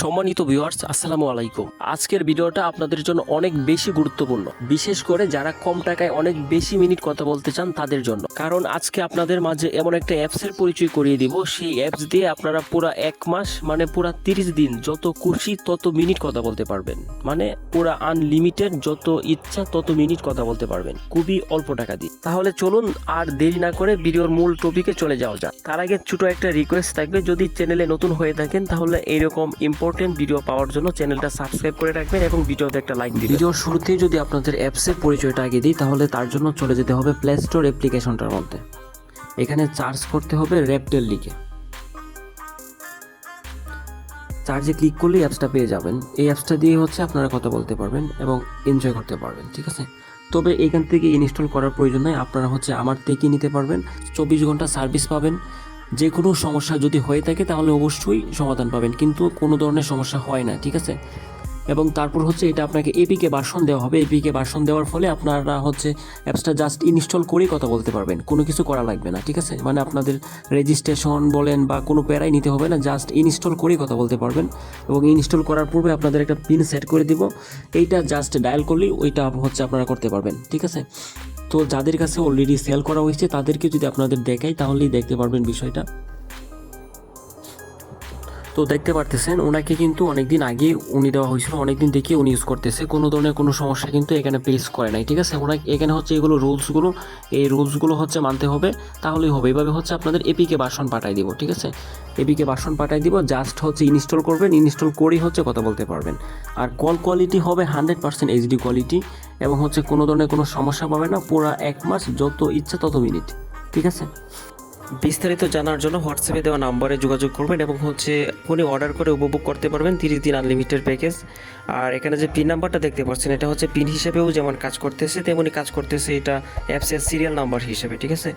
সম্মানিত ভিউয়ার্স আসসালামু আলাইকুম। আজকের ভিডিওটা আপনাদের জন্য অনেক বেশি গুরুত্বপূর্ণ। বিশেষ করে যারা কম টাকায় অনেক বেশি মিনিট কথা বলতে চান তাদের জন্য। কারণ আজকে আপনাদের মাঝে এমন একটা অ্যাপসের পরিচয় করিয়ে দিব। সেই অ্যাপস দিয়ে আপনারা পুরো এক মাস মানে পুরো তিরিশ দিন যত খুশি তত মিনিট কথা বলতে পারবেন। মানে পুরো আনলিমিটেড যত ইচ্ছা তত মিনিট কথা বলতে পারবেন। খুবই অল্প টাকা দিয়ে। তাহলে চলুন আর দেরি না করে ভিডিওর মূল টপিকে চলে যাওয়া যাক। তার আগে ছোট একটা রিকোয়েস্ট থাকবে। যদি চ্যানেলে নতুন হয়ে থাকেন তাহলে এইরকম ইম্পর্টেন্ট ভিডিও পাওয়ার জন্য চ্যানেলটা সাবস্ক্রাইব করে রাখবেন এবং ভিডিওতে একটা লাইক দিবেন। ভিডিওর শুরুতেই যদি আপনাদের অ্যাপসের পরিচয়টা আগে দিই, তাহলে তার জন্য চলে যেতে হবে প্লে স্টোর অ্যাপ্লিকেশনটার মধ্যে। এখানে চার্জ করতে হবে র্যাপটেল লিখে। চার্জে ক্লিক করলেই অ্যাপসটা পেয়ে যাবেন। এই অ্যাপসটা দিয়ে হচ্ছে আপনারা কথা বলতে পারবেন এবং এনজয় করতে পারবেন, ঠিক আছে? তবে এখান থেকে ইনস্টল করার প্রয়োজন নয় আপনারা হচ্ছে আমার থেকে নিতে পারবেন। চব্বিশ ঘণ্টা সার্ভিস পাবেন। যে কোনো সমস্যা যদি হয়ে থাকে তাহলে অবশ্যই সমাধান পাবেন, কিন্তু কোনো ধরনের সমস্যা হয় না, ঠিক আছে? এবং তারপর হচ্ছে এটা আপনাকে এপিকে বাসন দেওয়া হবে। এপিকে বাসন দেওয়ার ফলে আপনারা হচ্ছে অ্যাপসটা জাস্ট ইনস্টল করেই কথা বলতে পারবেন, কোনো কিছু করা লাগবে না, ঠিক আছে? মানে আপনাদের রেজিস্ট্রেশন বলেন বা কোনো প্যারাই নিতে হবে না জাস্ট ইনস্টল করেই কথা বলতে পারবেন এবং ইনস্টল করার পূর্বে আপনাদের একটা পিন সেট করে দিব। এইটা জাস্ট ডায়াল করলেই ওইটা হচ্ছে আপনারা করতে পারবেন, ঠিক আছে? তো যাদের কাছে অলরেডি সেল করা হয়েছে, তাদেরকে যদি আপনাদের দেখাই, তাহলেই দেখতে পারবেন বিষয়টা। তো দেখতে পারতেছেন, ওনাকে কিন্তু অনেকদিন আগে উনি দেওয়া হয়েছিল, অনেকদিন দেখে উনি ইউজ করতেছে। কোনো ধরনের কোনো সমস্যা কিন্তু এখানে ফেস করে নাই, ঠিক আছে? ওনাকে, এখানে হচ্ছে এগুলো রুলসগুলো এই রুলসগুলো হচ্ছে মানতে হবে, তাহলেই হবে। এভাবে হচ্ছে আপনাদের এপিকে বাসন পাঠাই দিব, ঠিক আছে? এপিকে বাসন পাঠাই দিব জাস্ট হচ্ছে ইনস্টল করবেন ইনস্টল করেই হচ্ছে কথা বলতে পারবেন। আর কল কোয়ালিটি হবে হান্ড্রেড পার্সেন্ট এইচডি কোয়ালিটি এবং হচ্ছে কোনো ধরনের কোনো সমস্যা পাবে না, পুরো এক মাস যত ইচ্ছা তত মিনিট ঠিক আছে? বিস্তারিত জানার জন্য হোয়াটসঅ্যাপে দেওয়া নাম্বারে যোগাযোগ করবেন এবং হচ্ছে উনি অর্ডার করে উপভোগ করতে পারবেন তিরিশ দিন আনলিমিটেড প্যাকেজ। আর এখানে যে পিন নাম্বারটা দেখতে পাচ্ছেন, এটা হচ্ছে পিন হিসেবেও যেমন কাজ করতেছে, তেমনই কাজ করতেছে এটা অ্যাপসের সিরিয়াল নাম্বার হিসেবে, ঠিক আছে?